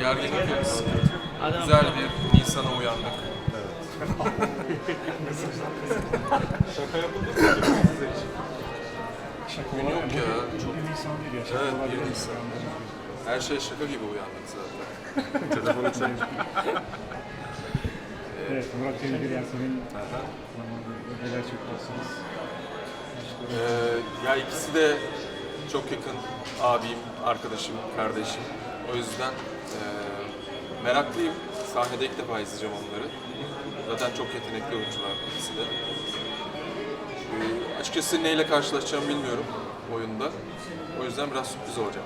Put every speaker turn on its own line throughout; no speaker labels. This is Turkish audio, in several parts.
gerginlik yok, sıkıntı yok. Güzel bir Nisan'a uyandık.
Şaka yapıldı mı acaba size hiç?
Yok ya, çok
Bir Nisan değil ya.
Evet, bir
değil.
Nisan. her şey şaka gibi uyandık zaten.
Telefonu çek.
Evet, Murat Cemil Yasemin zamanında neler çekiyorsunuz?
Ee, ya ikisi de çok yakın abim, arkadaşım, kardeşim. O yüzden meraklıyım. Sahnede ilk defa izleyeceğim onları. Zaten çok yetenekli oyuncular ikisi de. Ee, açıkçası neyle karşılaşacağımı bilmiyorum oyunda. O yüzden biraz sürpriz olacak.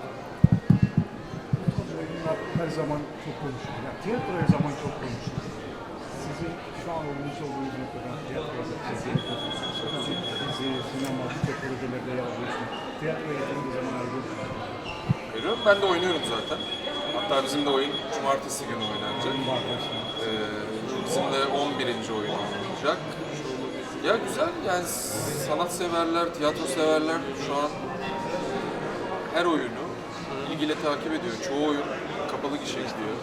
Her zaman çok konuşulur. Yani tiyatro her zaman çok konuşulur. Sizin şu an olmuş olduğunuz noktada tiyatroya dizi, dizi, sinema, işte projelerde yer alıyorsunuz. Tiyatroya yeterince zaman ayırıyorsunuz.
Ben de oynuyorum zaten. Hatta bizim de oyun cumartesi günü oynanacak. Ee, bizim de 11. oyun olacak. Ya güzel yani sanat severler, tiyatro severler şu an her oyunu ilgiyle takip ediyor. Çoğu oyun kapalı gişe gidiyor.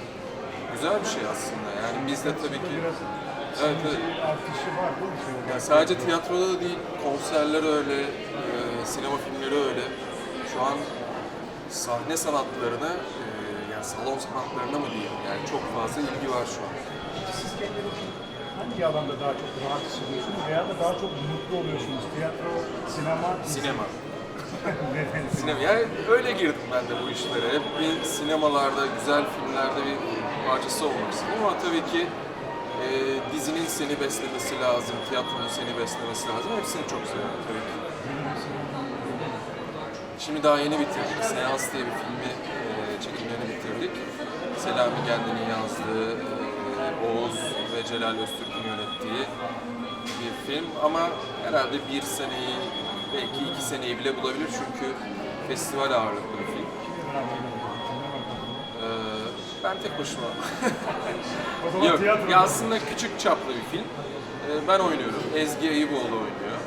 Güzel bir şey aslında. Yani biz de tabii ki evet, evet.
artışı var değil mi? Olarak?
Yani sadece tiyatroda da değil, konserler öyle, e, sinema filmleri öyle. Şu an sahne sanatlarına, e, yani salon sanatlarına mı diyeyim, yani çok fazla ilgi var şu an.
Siz kendinizi hangi alanda daha çok rahat hissediyorsunuz veya da daha çok mutlu oluyorsunuz? Tiyatro, sinema.
Sinema. Sinema. Yani öyle girdim ben de bu işlere. Hep bir sinemalarda, güzel filmlerde bir parçası olmak istedim ama tabii ki e, dizinin seni beslemesi lazım, tiyatronun seni beslemesi lazım. Hepsini çok seviyorum tabii ki. Şimdi daha yeni bitirdik. Seans diye bir filmi bitirdik. Selami Gendi'nin yazdığı, e, Oğuz ve Celal Öztürk'ün yönettiği bir film. Ama herhalde bir seneyi, belki iki seneyi bile bulabilir çünkü festival ağırlıklı bir film. Ee, ben tek başıma. Yok, ya aslında küçük çaplı bir film. Ee, ben oynuyorum, Ezgi Eyüboğlu oynuyor.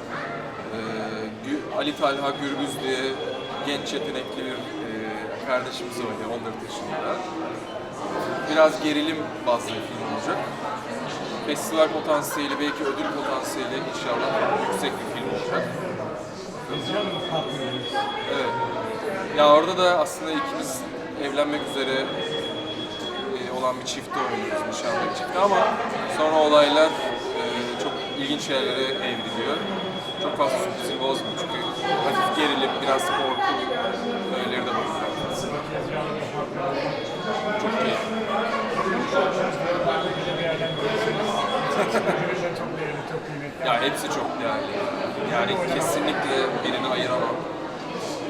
Ee, Ali Talha Gürbüz diye genç yetenekli bir e, kardeşimiz oynuyor 14 yaşında. Biraz gerilim bazlı bir film olacak. Festival potansiyeli, belki ödül potansiyeli inşallah yüksek bir film olacak. Evet. Ya orada da aslında ikimiz evlenmek üzere e, olan bir çifte oynuyoruz, nişanlı bir çifte ama sonra olaylar e, çok ilginç yerlere evriliyor. Çok fazla sürprizi bozmuyor çünkü hafif gerilim, biraz korku öğeleri de var. Ya hepsi çok değerli. Yani kesinlikle birini ayıramam.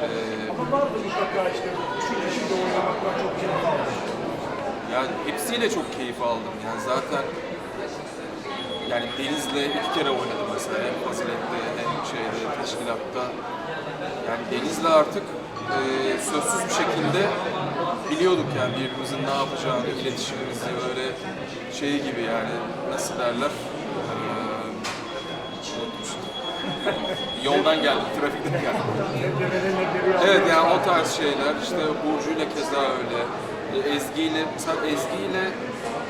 Ee,
Ama bazı mutlaka işte şu kişiyle oynamaktan çok keyif aldım.
Yani hepsiyle çok keyif aldım. Yani zaten yani Deniz'le iki kere oynadım mesela. Hem Fazilet'te hem şeyde, teşkilatta. Yani Deniz'le artık e, sözsüz bir şekilde biliyorduk yani birbirimizin ne yapacağını, iletişimimizi böyle şey gibi yani nasıl derler Ee. Yoldan geldim, trafikten
leblebi
Evet yani o tarz şeyler işte Burcu ile keza öyle. E, Ezgi ile mesela Ezgi ile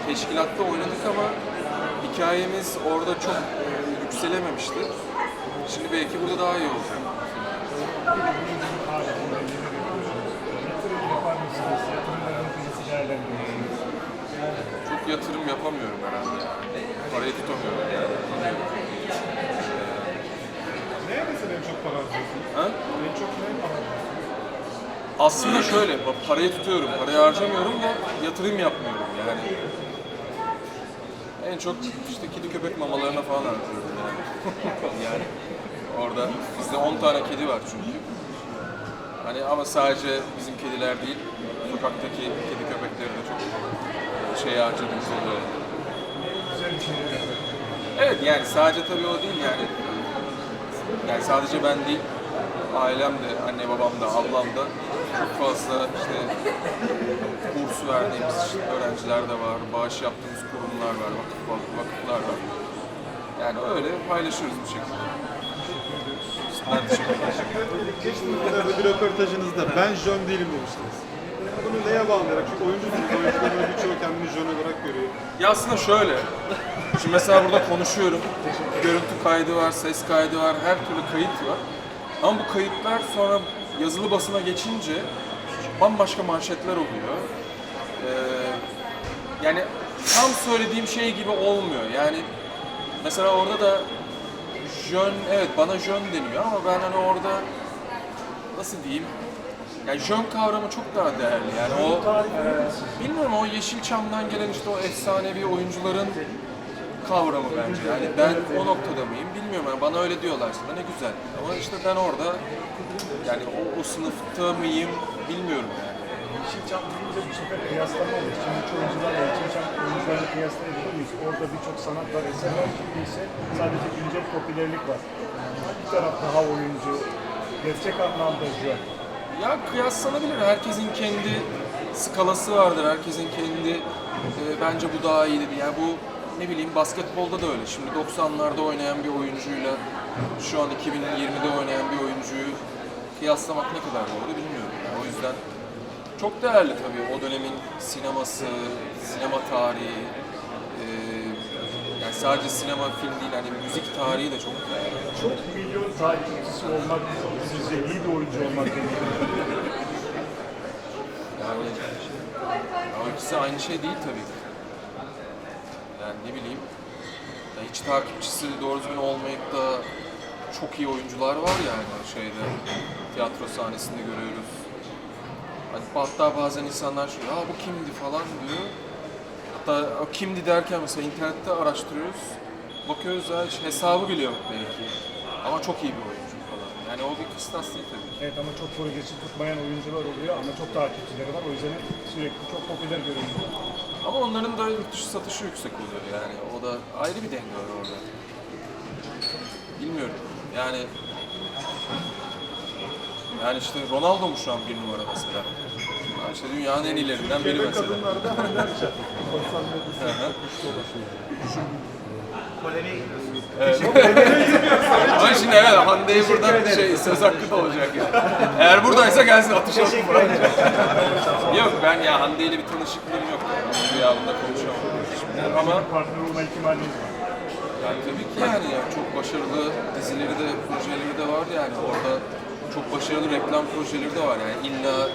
teşkilatta oynadık ama hikayemiz orada çok e, yükselememişti. Şimdi belki burada daha iyi olacak.
Yatırım yapar mısınız? Yatırımlarınızı nasıl değerlendiriyorsunuz?
Çok yatırım yapamıyorum herhalde. Parayı tutamıyorum yani.
Neye mesela en çok para harcıyorsunuz?
Ha?
En çok neye para harcıyorsunuz?
Aslında şöyle, bak parayı tutuyorum, parayı harcamıyorum da yatırım yapmıyorum yani. En çok işte kedi köpek mamalarına falan harcıyorum yani. yani orada bizde 10 tane kedi var çünkü. Hani ama sadece bizim kediler değil, sokaktaki kedi köpekleri de çok e, şey harcadığımız oluyor.
Şey.
Evet yani sadece tabii o değil yani. Yani sadece ben değil, ailem de, anne babam da, ablam da çok fazla işte kurs verdiğimiz işte öğrenciler de var, bağış yaptığımız kurumlar var, vakıf, vakıflar var. Yani öyle paylaşıyoruz bir şekilde.
Geçtiğimiz bir röportajınızda ben John değilim demiştiniz. Bunu neye bağlayarak? Çünkü oyuncusunuz, oyunculuğun
Ya aslında şöyle. Şimdi mesela burada konuşuyorum. Görüntü kaydı var, ses kaydı var, her türlü kayıt var. Ama bu kayıtlar sonra yazılı basına geçince bambaşka manşetler oluyor. Ee, yani tam söylediğim şey gibi olmuyor. Yani mesela orada da jön, evet bana jön deniyor ama ben hani orada nasıl diyeyim? Yani jön kavramı çok daha değerli. Yani o bilmiyorum o Yeşilçam'dan gelen işte o efsanevi oyuncuların kavramı bence. Yani ben o noktada mıyım bilmiyorum. Yani bana öyle diyorlarsa da ne güzel. Ama işte ben orada yani o, o sınıfta mıyım bilmiyorum yani.
Yeşilçam deyince bu sefer kıyaslama olur. Şimdiki oyuncularla Yeşilçam oyuncularını kıyaslayabilir? Orada birçok sanat var, eser var. Şimdi ise sadece güncel popülerlik var. Bir taraf daha oyuncu, gerçek anlamda jön.
Ya kıyaslanabilir. Herkesin kendi skalası vardır. Herkesin kendi e, bence bu daha iyi dedi. Yani bu ne bileyim basketbolda da öyle. Şimdi 90'larda oynayan bir oyuncuyla şu an 2020'de oynayan bir oyuncuyu kıyaslamak ne kadar doğru bilmiyorum. Yani o yüzden çok değerli tabii o dönemin sineması, sinema tarihi, e, yani sadece sinema film değil hani müzik tarihi de çok değerli.
Çok milyon takipçisi olmak, sizce iyi bir oyuncu olmak demek.
Yani ama ikisi aynı şey değil tabii ki. Yani ne bileyim, ya hiç takipçisi doğru düzgün olmayıp da çok iyi oyuncular var yani şeyde, tiyatro sahnesinde görüyoruz. Hatta bazen insanlar şöyle, aa bu kimdi falan diyor. Hatta o kimdi derken mesela internette araştırıyoruz. Bakıyoruz ha hiç hesabı bile yok belki. Ama çok iyi bir oyuncu falan. Yani o bir kıstas değil tabii ki.
Evet ama çok projesi tutmayan oyuncular oluyor ama çok takipçileri var. O yüzden sürekli çok popüler görünüyor.
Ama onların da yurt dışı satışı yüksek oluyor yani. O da ayrı bir denge var orada. Bilmiyorum. Yani yani işte Ronaldo mu şu an bir numara mesela? İşte dünyanın en iyilerinden biri mesela.
Kadınlarda
hı.
Polemiğe gidiyorsunuz.
Ama şimdi evet Hande'ye buradan şey söz hakkı da olacak yani. Eğer buradaysa gelsin atış atıp Yok ben ya Hande ile bir tanışıklığım yok. Bu yağında konuşamam. Şimdi. Ama
Partner olma ihtimaliniz var.
Yani tabii ki yani ya çok başarılı dizileri de projeleri de var yani orada çok başarılı reklam projeleri de var yani illa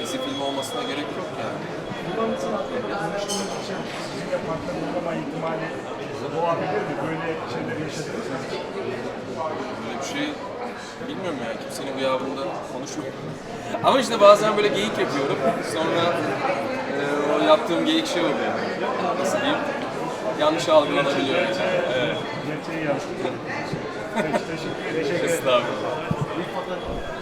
dizi film olmasına gerek yok yani.
Kullanıcı hakkında sizinle partner olma ihtimali doğabilir mi? Böyle şeyler yaşadınız mı?
Böyle bir şey bilmiyorum yani kimsenin gıyabında konuşmuyorum. Ama işte bazen böyle geyik yapıyorum sonra e, o yaptığım geyik şey oluyor. Nasıl diyeyim? Yanlış algılanabiliyor yani. Evet.
Gerçeği yansıtıyor. Teşekkür ederim.
Estağfurullah.